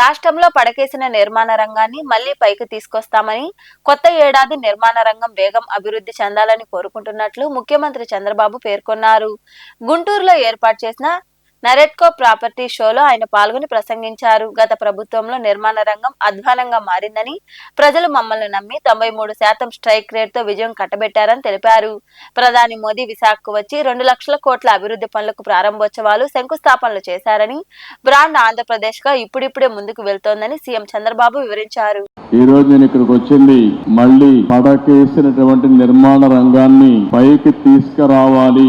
రాష్ట్రంలో పడకేసిన నిర్మాణ రంగాన్ని మళ్ళీ పైకి తీసుకొస్తామని కొత్త ఏడాది నిర్మాణ రంగం వేగం అభివృద్ధి చెందాలని కోరుకుంటున్నట్లు ముఖ్యమంత్రి చంద్రబాబు పేర్కొన్నారు. గుంటూరులో ఏర్పాటు చేసిన నరెట్కో ప్రాపర్టీ షోలో ఆయన పాల్గొని ప్రసంగించారు. గత ప్రభుత్వంలో నిర్మాణ రంగం అధ్వానంగా మారిందని ప్రజలు మమ్మల్ని నమ్మి తొంభై మూడు శాతం స్ట్రైక్ రేట్తో విజయం కట్టబెట్టారని తెలిపారు. ప్రధాని మోదీ విశాఖకు వచ్చి రెండు లక్షల కోట్ల అభివృద్ధి పనులకు ప్రారంభోత్సవాలు శంకుస్థాపనలు చేశారని బ్రాండ్ ఆంధ్రప్రదేశ్గా ఇప్పుడిప్పుడే ముందుకు వెళ్తోందని సీఎం చంద్రబాబు వివరించారు. ఈ రోజు నేను ఇక్కడికి వచ్చింది మళ్ళీ పడకేసినటువంటి నిర్మాణ రంగాన్ని పైకి తీసుకురావాలి.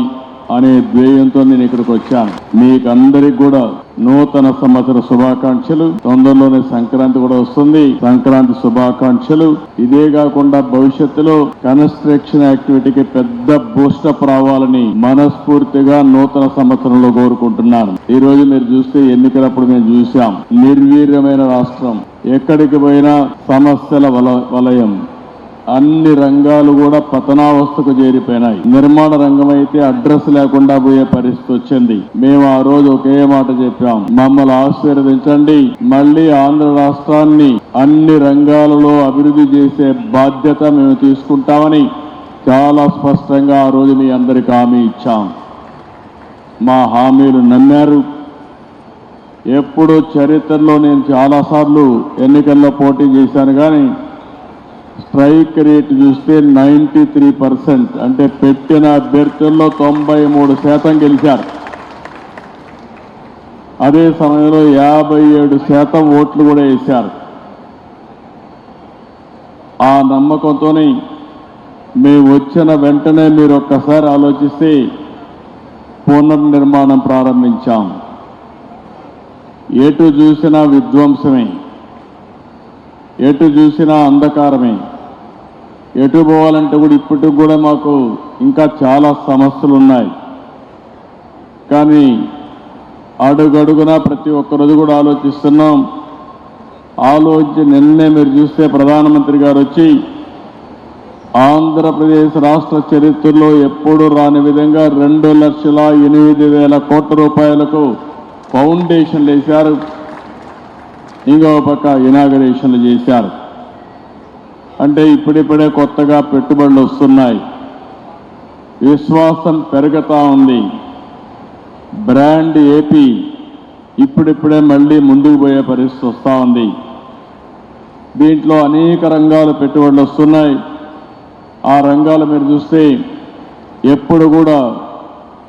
అనే ధ్యేయంతో నేను ఇక్కడికి వచ్చాను. మీకందరికి కూడా నూతన సంవత్సర శుభాకాంక్షలు. తొందరలోనే సంక్రాంతి కూడా వస్తుంది. సంక్రాంతి శుభాకాంక్షలు. ఇదే కాకుండా భవిష్యత్తులో కన్స్ట్రక్షన్ యాక్టివిటీకి పెద్ద బూస్టప్ రావాలని మనస్ఫూర్తిగా నూతన సంవత్సరంలో కోరుకుంటున్నాను. ఈ రోజు మీరు చూస్తే ఎన్నికలప్పుడు మేము చూసాం నిర్వీర్యమైన రాష్ట్రం. ఎక్కడికి పోయినా సమస్యల వల వలయం. అన్ని రంగాలు కూడా పతనావస్థకు చేరిపోయినాయి. నిర్మాణ రంగం అయితే అడ్రస్ లేకుండా పోయే పరిస్థితి వచ్చింది. మేము ఆ రోజు ఒకే మాట చెప్పాం. మమ్మల్ని ఆశీర్వదించండి. మళ్ళీ ఆంధ్ర రాష్ట్రాన్ని అన్ని రంగాలలో అభివృద్ధి చేసే బాధ్యత మేము తీసుకుంటామని చాలా స్పష్టంగా ఆ రోజు మీ అందరికి హామీ ఇచ్చాం. మా హామీలు నమ్మారు. ఎప్పుడు చరిత్రలో నేను చాలాసార్లు ఎన్నికల్లో పోటీ చేశాను కానీ స్ట్రైక్ రేట్ చూస్తే నైంటీ త్రీ పర్సెంట్. అంటే పెట్టిన అభ్యర్థుల్లో తొంభై మూడు శాతం గెలిచారు. అదే సమయంలో యాభై ఏడు శాతం ఓట్లు కూడా వేశారు. ఆ నమ్మకంతోనే మేము వచ్చిన వెంటనే మీరు ఒక్కసారి ఆలోచిస్తే పునర్నిర్మాణం ప్రారంభించాం. ఎటు చూసినా విధ్వంసమే. ఎటు చూసినా అంధకారమే. ఎటు పోవాలంటే కూడా ఇప్పటికి కూడా మాకు ఇంకా చాలా సమస్యలు ఉన్నాయి కానీ అడుగడుగునా ప్రతి ఒక్కరోజు కూడా ఆలోచిస్తున్నాం. ఆలోచించి నిన్నే మీరు చూస్తే ప్రధానమంత్రి గారు వచ్చి ఆంధ్రప్రదేశ్ రాష్ట్ర చరిత్రలో ఎప్పుడు రాని విధంగా రెండు లక్షల ఎనిమిది వేల కోట్ల రూపాయలకు ఫౌండేషన్లు వేశారు. ఇంకో పక్క ఇనాగరేషన్లు చేశారు. అంటే ఇప్పుడిప్పుడే కొత్తగా పెట్టుబడులు వస్తున్నాయి. విశ్వాసం పెరుగుతూ ఉంది. బ్రాండ్ ఏపీ ఇప్పుడిప్పుడే మళ్ళీ ముందుకు పోయే పరిస్థితి వస్తూ ఉంది. దీంట్లో అనేక రంగాలు పెట్టుబడులు వస్తున్నాయి. ఆ రంగాలు మీరు చూస్తే ఎప్పుడు కూడా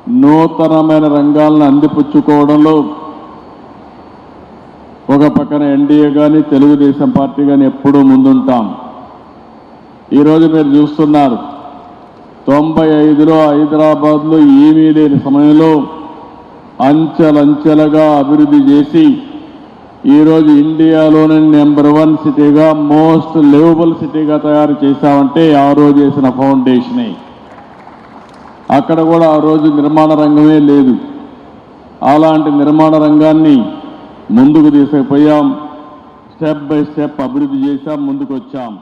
నూతనమైన రంగాలను అందిపుచ్చుకోవడంలో ఒక పక్కన ఎన్డీఏ కానీ తెలుగుదేశం పార్టీ కానీ ఎప్పుడూ ముందుంటాం. ఈరోజు మీరు చూస్తున్నారు తొంభై ఐదులో హైదరాబాద్లో ఏమీ లేని సమయంలో అంచెలంచెలుగా అభివృద్ధి చేసి ఈరోజు ఇండియాలోనే నెంబర్ వన్ సిటీగా మోస్ట్ లివబుల్ సిటీగా తయారు చేశామంటే ఆ రోజు చేసిన ఫౌండేషనే. అక్కడ కూడా ఆ రోజు నిర్మాణ రంగమే లేదు. అలాంటి నిర్మాణ రంగాన్ని ముందుకు తీసుకుపోయాం. స్టెప్ బై స్టెప్ అభివృద్ధి చేశాం ముందుకు వచ్చాం